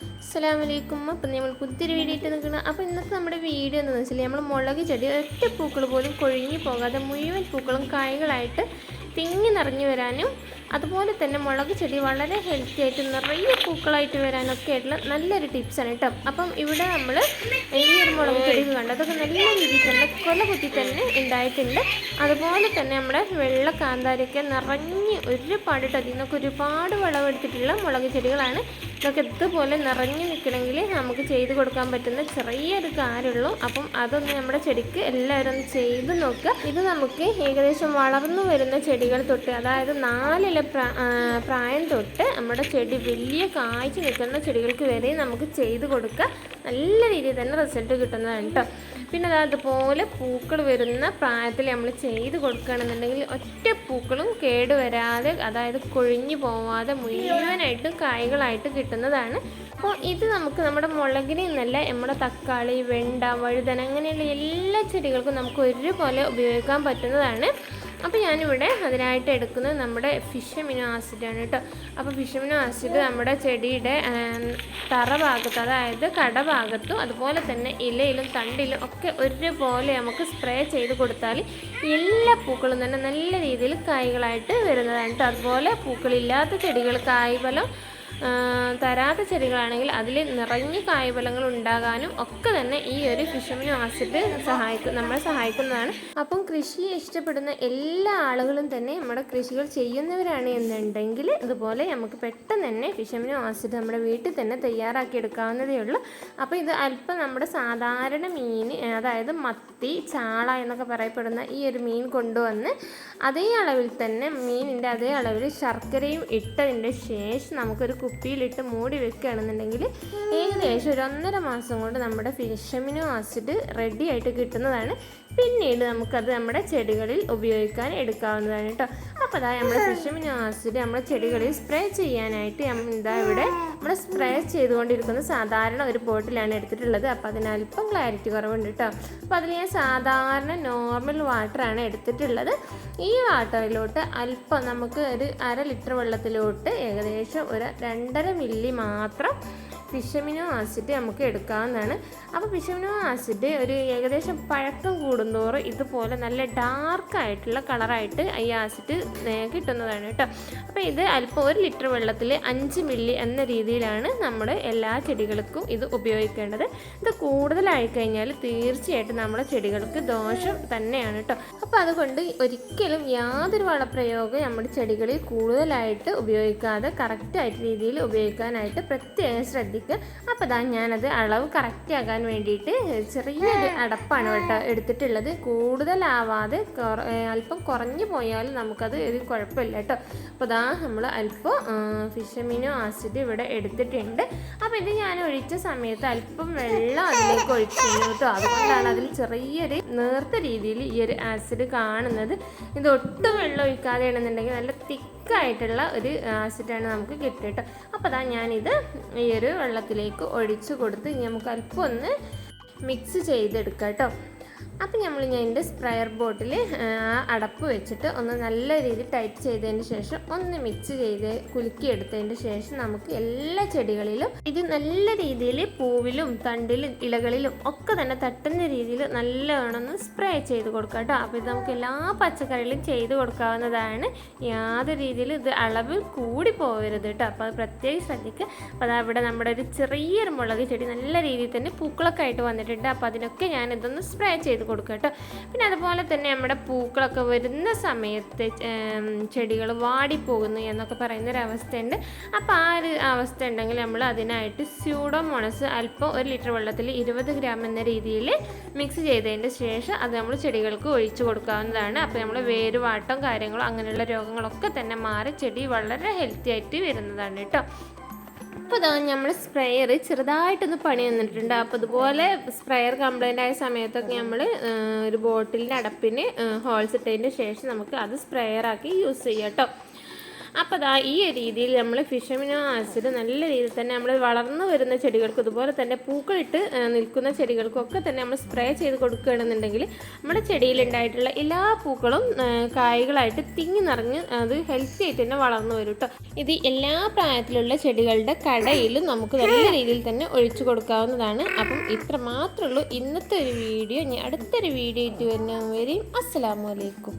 അസ്സലാമു അലൈക്കും അപ്പം നമ്മൾ പുതിയൊരു വീഡിയോ ഇട്ട് നിൽക്കണം അപ്പോൾ ഇന്നത്തെ നമ്മുടെ വീഡിയോ എന്ന് വെച്ചാൽ നമ്മൾ മുളക് ചെടി ഒറ്റ പൂക്കൾ പോലും കൊഴിഞ്ഞു പോകാതെ മുഴുവൻ പൂക്കളും കായകളായിട്ട് തിങ്ങി നിറഞ്ഞു വരാനും അതുപോലെ തന്നെ മുളക് ചെടി വളരെ ഹെൽത്തി ആയിട്ട് നിറയെ പൂക്കളായിട്ട് വരാനൊക്കെ ആയിട്ടുള്ള നല്ലൊരു ടിപ്സാണ് കേട്ടോ. അപ്പം ഇവിടെ നമ്മൾ ഈ ഒരു മുളക് ചെടി കണ്ടു അതൊക്കെ നല്ല രീതിയിൽ തന്നെ കൊല കുത്തി തന്നെ ഉണ്ടായിട്ടുണ്ട്. അതുപോലെ തന്നെ നമ്മുടെ വെള്ള കാന്താരിയൊക്കെ നിറഞ്ഞ് ഒരുപാട് കേട്ടോ അതിൽ നിന്നൊക്കെ ഒരുപാട് വിളവെടുത്തിട്ടുള്ള മുളക് ചെടികളാണ് ഇതൊക്കെ ഇതുപോലെ നിറഞ്ഞു നിൽക്കണമെങ്കിൽ നമുക്ക് ചെയ്ത് കൊടുക്കാൻ പറ്റുന്ന ചെറിയൊരു കാര്യമുള്ളൂ. അപ്പം അതൊന്ന് നമ്മുടെ ചെടിക്ക് എല്ലാവരും ഒന്ന് ചെയ്ത് നോക്കുക ഇത് നമുക്ക് ഏകദേശം വളർന്നു വരുന്ന ചെടികൾ തൊട്ട് അതായത് നാലില പ്രാ- പ്രായം തൊട്ട് നമ്മുടെ ചെടി വലിയ കായ്ച്ചു നിൽക്കുന്ന ചെടികൾക്ക് വരെ നമുക്ക് ചെയ്ത് കൊടുക്കുക നല്ല രീതിയിൽ തന്നെ റിസൾട്ട് കിട്ടുന്നതാണ് കേട്ടോ പിന്നെ അതാ അതുപോലെ പൂക്കൾ വരുന്ന പ്രായത്തിൽ നമ്മൾ ചെയ്ത് കൊടുക്കുകയാണെന്നുണ്ടെങ്കിൽ ഒറ്റ പൂക്കളും കേടുവരാതെ അതായത് കൊഴിഞ്ഞു പോവാതെ മുഴുവനായിട്ടും കായ്കളായിട്ട് കിട്ടുന്നതാണ്. അപ്പോൾ ഇത് നമുക്ക് നമ്മുടെ മുളകിന് എന്നല്ല നമ്മുടെ തക്കാളി വെണ്ട വഴുതന അങ്ങനെയുള്ള എല്ലാ ചെടികൾക്കും നമുക്ക് ഒരുപോലെ ഉപയോഗിക്കാൻ പറ്റുന്നതാണ്. അപ്പോൾ ഞാനിവിടെ അതിനായിട്ട് എടുക്കുന്നത് നമ്മുടെ ഫിഷ് അമിനോ ആസിഡാണ് കേട്ടോ. അപ്പോൾ ഫിഷ് അമിനോ ആസിഡ് നമ്മുടെ ചെടിയുടെ തറ ഭാഗത്ത് അതായത് കടഭാഗത്തും അതുപോലെ തന്നെ ഇലയിലും തണ്ടിലും ഒക്കെ ഒരുപോലെ നമുക്ക് സ്പ്രേ ചെയ്ത് കൊടുത്താൽ എല്ലാ പൂക്കളും തന്നെ നല്ല രീതിയിൽ കായ്കളായിട്ട് വരുന്നതാണ് കേട്ടോ. അതുപോലെ പൂക്കളില്ലാത്ത ചെടികൾ കായ്ഫലം തരാത്ത ചെടികളാണെങ്കിൽ അതിൽ നിറഞ്ഞ കായ്ഫലങ്ങൾ ഉണ്ടാകാനും ഒക്കെ തന്നെ ഈ ഒരു ഫിഷമിനോ ആസിഡ് സഹായിക്കും നമ്മളെ സഹായിക്കുന്നതാണ്. അപ്പം കൃഷി ഇഷ്ടപ്പെടുന്ന എല്ലാ ആളുകളും തന്നെ നമ്മുടെ കൃഷികൾ ചെയ്യുന്നവരാണ് എന്നുണ്ടെങ്കിൽ ഇതുപോലെ നമുക്ക് പെട്ടെന്ന് തന്നെ ഫിഷമിനോ ആസിഡ് നമ്മുടെ വീട്ടിൽ തന്നെ തയ്യാറാക്കി എടുക്കാവുന്നതേ ഉള്ളൂ. അപ്പോൾ ഇത് അല്പം നമ്മുടെ സാധാരണ മീൻ അതായത് മത്തി ചാള എന്നൊക്കെ പറയപ്പെടുന്ന ഈ ഒരു മീൻ കൊണ്ടുവന്ന് അതേ അളവിൽ തന്നെ മീനിന്റെ അതേ അളവിൽ ശർക്കരയും ഇട്ടതിന്റെ ശേഷം നമുക്കൊരു കുപ്പിയിലിട്ട് മൂടി വെക്കുകയാണെന്നുണ്ടെങ്കിൽ ഏകദേശം ഒരു ഒന്നര മാസം കൊണ്ട് നമ്മുടെ ഫിഷമിനോ ആസിഡ് റെഡി ആയിട്ട് കിട്ടുന്നതാണ്. പിന്നീട് നമുക്കത് നമ്മുടെ ചെടികളിൽ ഉപയോഗിക്കാൻ എടുക്കാവുന്നതാണ് കേട്ടോ അപ്പോൾ അതായത് നമ്മുടെ ഫിഷമിനോ ആസിഡ് നമ്മുടെ ചെടികളിൽ സ്പ്രേ ചെയ്യാനായിട്ട് എന്താ ഇവിടെ നമ്മൾ സ്പ്രേ ചെയ്തുകൊണ്ടിരിക്കുന്ന സാധാരണ ഒരു ബോട്ടിലാണ് എടുത്തിട്ടുള്ളത്. അപ്പോൾ അതിന് അല്പം ക്ലാരിറ്റി കുറവുണ്ട് കേട്ടോ അപ്പോൾ അതിൽ ഞാൻ സാധാരണ നോർമൽ വാട്ടറാണ് എടുത്തിട്ടുള്ളത്. ഈ വാട്ടറിലോട്ട് അല്പം നമുക്ക് ഒരു അര ലിറ്റർ വെള്ളത്തിലോട്ട് ഏകദേശം ഒരു രണ്ടര മില്ലി മാത്രം ഫിഷമിനോ ആസിഡ് നമുക്ക് എടുക്കാവുന്നതാണ്. അപ്പോൾ ഫിഷമിനോ ആസിഡ് ഒരു ഏകദേശം പഴക്കം കൂടുന്തോറും ഇതുപോലെ നല്ല ഡാർക്കായിട്ടുള്ള കളറായിട്ട് ഈ ആസിഡ് കിട്ടുന്നതാണ് കേട്ടോ. അപ്പോൾ ഇത് അല്പം ഒരു ലിറ്റർ വെള്ളത്തിൽ അഞ്ച് മില്ലി എന്ന രീതിയിലാണ് നമ്മൾ എല്ലാ ചെടികൾക്കും ഇത് ഉപയോഗിക്കേണ്ടത്. ഇത് കൂടുതലായി കഴിഞ്ഞാൽ തീർച്ചയായിട്ടും നമ്മുടെ ചെടികൾക്ക് ദോഷം തന്നെയാണ് കേട്ടോ. അപ്പോൾ അതുകൊണ്ട് ഒരിക്കലും യാതൊരു വളപ്രയോഗം നമ്മുടെ ചെടികളിൽ കൂടുതലായിട്ട് ഉപയോഗിക്കാതെ കറക്റ്റായിട്ട് രീതിയിൽ ഉപയോഗിക്കാനായിട്ട് പ്രത്യേകം ശ്രദ്ധിക്കുക. അപ്പോൾ ദാ ഞാനത് അളവ് കറക്റ്റ് ആകാൻ വേണ്ടിയിട്ട് ചെറിയൊരു അടപ്പാണ് കേട്ടോ എടുത്തിട്ടുള്ളത്. കൂടുതലാവാതെ അല്പം കുറഞ്ഞു പോയാൽ നമുക്കത് ഒരു കുഴപ്പമില്ല കേട്ടോ. അപ്പോൾ ദാ നമ്മൾ അല്പം ഫിഷമിനോ ആസിഡ് ഇവിടെ എടുത്തിട്ടുണ്ട്. അപ്പോൾ ഇത് ഞാൻ ഒഴിച്ച സമയത്ത് അല്പം വെള്ളം അതിലേക്ക് ഒഴിച്ചിരുന്നു കേട്ടോ. അതുകൊണ്ടാണ് അതിൽ ചെറിയൊരു നേർത്ത രീതിയിൽ ഈ ഒരു ആസിഡ് കാണുന്നത്. ഇത് ഒട്ടും വെള്ളം ഒഴിക്കാതെ ആണെന്നുണ്ടെങ്കിൽ നല്ല തിക്കായിട്ടുള്ള ഒരു ആസിഡാണ് നമുക്ക് കിട്ടുക കേട്ടോ. അപ്പോൾ അതാ ഞാനിത് ഈ ഒരു വെള്ളത്തിലേക്ക് ഒഴിച്ചു കൊടുത്ത് നമുക്ക് അല്പം ഒന്ന് മിക്സ് ചെയ്തെടുക്കാം കേട്ടോ. അപ്പം നമ്മൾ ഞാൻ എന്റെ സ്പ്രയർ ബോട്ടിൽ ആ അടപ്പ് വെച്ചിട്ട് ഒന്ന് നല്ല രീതിയിൽ ടൈറ്റ് ചെയ്തതിന് ശേഷം ഒന്ന് മിക്സ് ചെയ്ത് കുലുക്കി എടുത്തതിന് ശേഷം നമുക്ക് എല്ലാ ചെടികളിലും ഇത് നല്ല രീതിയിൽ പൂവിലും തണ്ടിലും ഇലകളിലും ഒക്കെ തന്നെ തട്ടുന്ന രീതിയിൽ നല്ലവണ്ണം സ്പ്രേ ചെയ്ത് കൊടുക്കാം കേട്ടോ. അപ്പോൾ ഇത് നമുക്ക് എല്ലാ പച്ചക്കറികളും ചെയ്ത് കൊടുക്കാവുന്നതാണ്. യാതൊരു രീതിയിൽ ഇത് അളവ് കൂടി പോകരുത് കേട്ടോ. അപ്പോൾ അത് പ്രത്യേകം ശ്രദ്ധിക്കുക അപ്പോൾ അതാ ഇവിടെ നമ്മുടെ ഒരു ചെറിയൊരു മുളക് ചെടി നല്ല രീതിയിൽ തന്നെ പൂക്കളൊക്കെ ആയിട്ട് വന്നിട്ടുണ്ട്. അപ്പോൾ അതിനൊക്കെ ഞാൻ ഇതൊന്ന് സ്പ്രേ ചെയ്ത് കൊടുക്കുക കേട്ടോ. പിന്നെ അതുപോലെ തന്നെ നമ്മുടെ പൂക്കളൊക്കെ വരുന്ന സമയത്ത് ചെടികൾ വാടിപ്പോകുന്നു എന്നൊക്കെ പറയുന്ന ഒരു അവസ്ഥയുണ്ട് അപ്പോൾ ആ ഒരു അവസ്ഥ ഉണ്ടെങ്കിൽ നമ്മൾ അതിനായിട്ട് സ്യൂഡോമോണസ് അല്പം ഒരു ലിറ്റർ വെള്ളത്തിൽ ഇരുപത് ഗ്രാം എന്ന രീതിയിൽ മിക്സ് ചെയ്തതിന്റെ ശേഷം അത് നമ്മൾ ചെടികൾക്ക് ഒഴിച്ചു കൊടുക്കാവുന്നതാണ്. അപ്പോൾ നമ്മൾ വേരുവാട്ടം കാര്യങ്ങളോ അങ്ങനെയുള്ള രോഗങ്ങളൊക്കെ തന്നെ മാറി ചെടി വളരെ ഹെൽത്തി ആയിട്ട് വരുന്നതാണ് കേട്ടോ. അപ്പോൾ ഇതാ നമ്മൾ സ്പ്രെയർ ചെറുതായിട്ടൊന്ന് പണി വന്നിട്ടുണ്ട്. അപ്പോൾ അതുപോലെ സ്പ്രെയർ കംപ്ലൈന്റ് ആയ സമയത്തൊക്കെ നമ്മൾ ഒരു ബോട്ടിലിന്റെ അടപ്പിന് ഹോൾസ് ഇട്ടതിന് ശേഷം നമുക്ക് അത് സ്പ്രെയറാക്കി യൂസ് ചെയ്യാം കേട്ടോ അപ്പോൾ ദാ ഈ രീതിയിൽ നമ്മൾ ഫിഷമിനോ ആസിഡ് നല്ല രീതിയിൽ തന്നെ നമ്മൾ വളർന്നു വരുന്ന ചെടികൾക്ക് ഇതുപോലെ തന്നെ പൂക്കളിട്ട് നിൽക്കുന്ന ചെടികൾക്കൊക്കെ തന്നെ നമ്മൾ സ്പ്രേ ചെയ്ത് കൊടുക്കുകയാണെന്നുണ്ടെങ്കിൽ നമ്മുടെ ചെടിയിലുണ്ടായിട്ടുള്ള എല്ലാ പൂക്കളും കായകളായിട്ട് തിങ്ങി നിറഞ്ഞ് അത് ഹെൽത്തി ആയിട്ട് തന്നെ വളർന്നു വരും കേട്ടോ ഇത് എല്ലാ പ്രായത്തിലുള്ള ചെടികളുടെ കടയിലും നമുക്ക് നല്ല രീതിയിൽ തന്നെ ഒഴിച്ചു കൊടുക്കാവുന്നതാണ്. അപ്പം ഇത്ര മാത്രമേ ഉള്ളൂ. ഇന്നത്തെ ഒരു വീഡിയോ. ഇനി അടുത്തൊരു വീഡിയോ ഇട്ട് വരുന്നവരെയും അസ്സലാമു അലൈക്കും.